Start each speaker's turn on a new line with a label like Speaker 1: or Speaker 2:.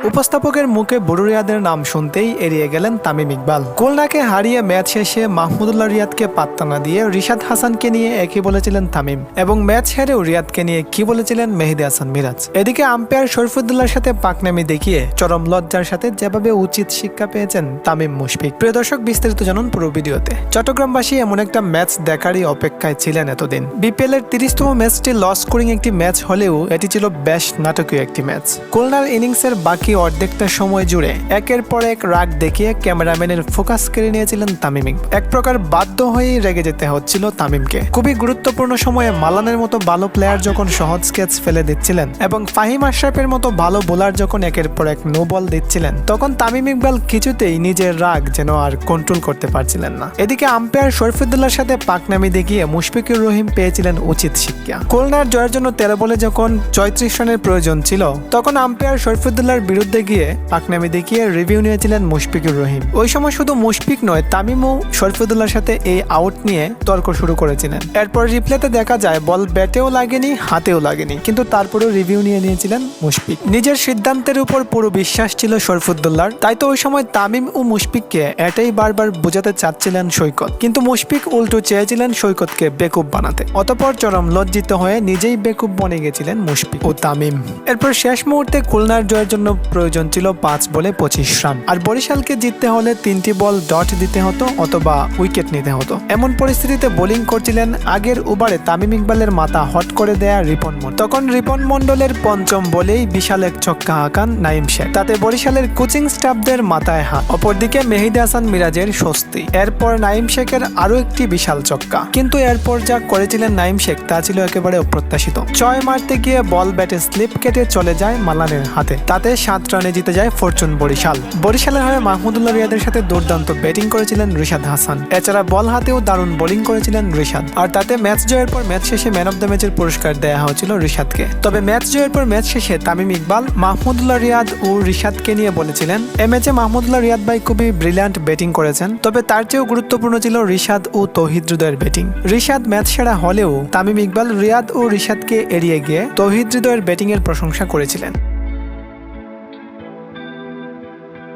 Speaker 1: উপস্থাপকের মুখে বুড়ো রিয়াদের নাম শুনতেই এড়িয়ে গেলেন তামিম ইকবাল। খুলনাকে হারিয়ে ম্যাচ শেষে মাহমুদুল্লাহ রিয়াদকে পাত্তা না দিয়ে রিশাদ হাসানকে নিয়ে একই বলেছিলেন তামিম এবং ম্যাচ হেরেও রিয়াদকে নিয়ে কি বলেছিলেন মেহেদি হাসান মিরাজ। এদিকে আম্পায়ার শরীফুদ্দুল্লাহর সাথে পাকনামি দেখিয়ে চরম লজ্জার সাথে যেভাবে উচিত শিক্ষা পেয়েছেন তামিম মুশফিক। প্রিয় দর্শক, বিস্তারিত জানুন পুরো ভিডিওতে। চট্টগ্রামবাসী এমন একটা ম্যাচ দেখারই অপেক্ষায় ছিলেন এতদিন। বিপিএল এর তিরিশতম ম্যাচটি লস স্কোরিং একটি ম্যাচ হলেও এটি ছিল বেশ নাটকীয় একটি ম্যাচ। খুলনার ইনিংসের বাকি অর্ধেকটা সময় জুড়ে একের পর এক রাগ দেখিয়ে ক্যামেরাম্যানের ফোকাস কেড়ে নিয়েছিলেন তামিম। এক প্রকার বাধ্য হয়েই রেগে যেতে হচ্ছিল তামিমকে। খুবই গুরুত্বপূর্ণ সময়ে মালানের মতো ভালো প্লেয়ার যখন সহজ ক্যাচ ফেলে দিচ্ছিলেন এবং ফাহিম আশরাফের মতো ভালো বোলার যখন একের পর এক নো বল দিচ্ছিলেন, তখন তামিম ইকবাল কিছুতেই নিজের রাগ যেন আর কন্ট্রোল করতে পারছিলেন না। এদিকে আম্পায়ার শরীফুদ্দুল্লাহর সাথে পাকনামি দেখিয়ে মুশফিকুর রহিম পেয়েছিলেন উচিত শিক্ষা। খুলনার জয়ের জন্য তেরো বলে যখন চৌত্রিশ রানের প্রয়োজন ছিল, তখন আম্পায়ার শরীফুদ্দুল্লাহর বিরুদ্ধে গিয়ে পাকনামি দেখিয়ে রিভিউ নিয়েছিলেন মুশফিকুর রহিম। ওই সময় শুধু মুশফিক নয়, তামিমও শরীফুদ্দুল্লাহর সাথে এই আউট নিয়ে তর্ক শুরু করেছিলেন। এরপর রিপ্লেতে দেখা যায়, বল ব্যাটেও লাগেনি, হাতেও লাগেনি, কিন্তু তারপরেও রিভিউ নিয়ে নিয়েছিলেন মুশফিক। নিজের সিদ্ধান্তের উপর পুরো বিশ্বাস ছিল শরীফুদ্দুল্লাহর তাই তো ওই সময় তামিম ও মুশফিককে এটাই বারবার বোঝাতে চাচ্ছিলেন সৈকত। কিন্তু মুশফিক উল্টো চেয়েছিলেন সৈকতকে বেকুব বানাতে। অতপর চরম লজ্জিত হয়ে নিজেই বেকুব বনে গেছিলেন মুশফিক ও তামিম। এরপর শেষ মুহূর্তে খুলনার জয়ের জন্য প্রয়োজন ছিল পাঁচ বলে পঁচিশ রান। আর বরিশালকে জিততে হলে তিনটি বল ডট দিতে হতো অথবা উইকেট নিতে হতো। এমন পরিস্থিতিতে বোলিং করছিলেন আগের ওভারে তামিম ইকবালের মাথা হট করে দেয়া রিপন মন্ডল তখন রিপন মন্ডলের পঞ্চম বলেই বিশাল এক ছক্কা হাঁকান নাইম শেখ। তাতে বরিশালের কোচিং স্টাফদের মাথায় হাত। অপরদিকে মেহিদি হাসান মিরাজের স্বস্তি। এরপর নাইম শেখের আরও একটি বিশাল চক্কা কিন্তু এরপর যা করেছিলেন নাইম শেখ, তা ছিল একেবারে অপ্রত্যাশিত। ছয় মারতে গিয়ে বল ব্যাটে স্লিপ কেটে চলে যায় মালানের হাতে। তাতে সাত রানে জিতে যায় ফরচুন বরিশাল। বরিশালের হয়ে মাহমুদুল্লাহ রিয়াদের সাথে দুর্দান্ত ব্যাটিং করেছিলেন রিশাদ হাসান। এছাড়া বল হাতেও দারুণ বোলিং করেছিলেন রিশাদ। আর তাতে ম্যাচ জয়ের পর ম্যাচ শেষে ম্যান অফ দ্য ম্যাচের পুরস্কার দেওয়া হয়েছিল রিশাদকে। তবে ম্যাচ জয়ের পর ম্যাচ শেষে তামিম ইকবাল, মাহমুদুল্লাহ রিয়াদ ও রিশাদকে নিয়ে বলেছিলেন, এ ম্যাচে মাহমুদুল্লাহ রিয়াদ ভাই খুবই ব্রিলিয়ান্ট ব্যাটিং করেছেন, তবে তার চেয়েও গুরুত্বপূর্ণ ছিল রিশাদ ও তৌহিদ হৃদয়ের ব্যাটিং। রিশাদ ম্যাচ সেরা হলেও তামিম ইকবাল, রিয়াদ ও রিশাদকে এড়িয়ে গিয়ে তৌহিদ হৃদয়ের ব্যাটিং এর প্রশংসা করেছিলেন।